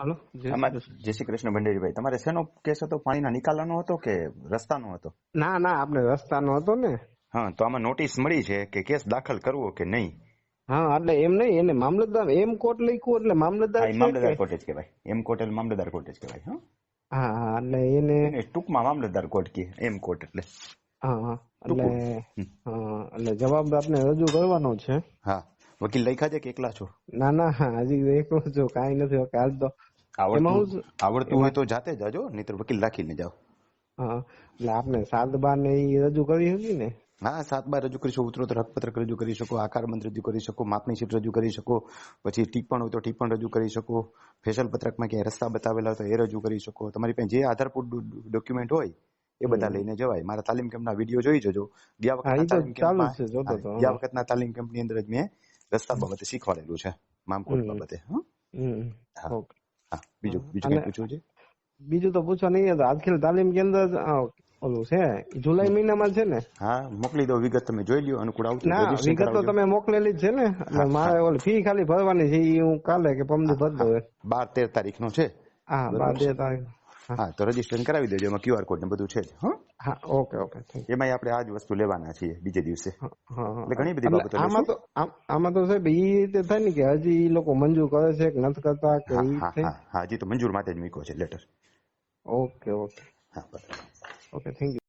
હાલો જય શ્રી કૃષ્ણ. ભંડેરીભાઈ. તમારે શેનો કેસ હતો? પાણીના નિકાલનો હતો કે રસ્તાનો હતો? ના ના આપણે રસ્તાનો હતો ને. હા તો આમાં નોટિસ મળી છે કે કેસ દાખલ કરવો કે નહીં? હા એટલે એમ નહીં એને મામલતદાર એમ કોર્ટ લખ્યું એટલે મામલતદાર છે મામલતદાર કોર્ટ જ કહેવાય. એમ કોર્ટ એટલે મામલતદાર કોર્ટ જ કહેવાય હા. હા એટલે એને ટૂંકમાં મામલતદાર કોર્ટ કે એમ કોર્ટ એટલે. હા એટલે એટલે જવાબ આપને રજૂ કરવાનો છે. હા. વકીલ લખ્યા છે કે એકલા છો? ના ના હા, હજી એકલો જો કાંઈ નથી ઓકે હાલ તો આવડતું આવડતું હોય તો જાતે જાજો નહીતર વકીલ રાખીને જાઓ. હા એટલે આપણે સાત બાર ને રજૂ કરી હતી ને? હા સાત બાર રજૂ કરી શકો ઉત્તરોત્તર હકપત્રક રજૂ કરી શકો આકાર બંધ રજૂ કરી શકો માપની શીટ રજૂ કરી શકો પછી ટિપ્પણ હોય તો ટિપ્પણ રજૂ કરી શકો ફેશલ પત્રકમાં ક્યાંય રસ્તા બતાવેલા હોય તો એ રજૂ કરી શકો. તમારી પાસે જે આધારભૂત ડોક્યુમેન્ટ હોય એ બધા લઈને જવાય. મારા તાલીમ કેમ્પના વીડિયો જોઈ જજો. ગયા વખતના તાલીમ કેમ્પમાં ગયા વખતના તાલીમ કેમ્પની અંદર જ મેં રસ્તા બાબતે શીખવાડેલું છે મામકોટ બાબતે હા. ઓકે. હા બીજું બીજું કઈ પૂછવું છે? બીજું તો પૂછવા નહીં તો આજકાલ તાલીમ કેન્દ્ર ઓલું છે જુલાઈ મહિનામાં છે ને? હા મોકલી દો વિગત તમે જોઈ લ્યો અનુકૂળ આવતું ના વિગત તો તમે મોકલેલી જ છે ને. મારે ઓલી ફી ખાલી ભરવાની છે ઈ હું કાલે કે પમદી ભરી દઉં બાર તેર તારીખ નો છે. હા બાર તેર તારીખ. હા. તો રજીસ્ટ્રેશન કરાવી દેજો એમાં ક્યુઆર કોડ ને બધું છે જ. હા? ઓકે ઓકે એમાં એમાંય આપણે આ જ વસ્તુ લેવાના છીએ બીજે દિવસે. એટલે ઘણી બધી બાબતો આમાં તો આમ- તો સાહેબ ઈ રીતે થાય ને કે હજી ઈ લોકો મંજૂર કરે છે કે નથી કરતા કે હા હજી તો મંજૂર માટે જ મૂક્યો છે લેટર. Okay okay. હા બરાબર. Okay thank you.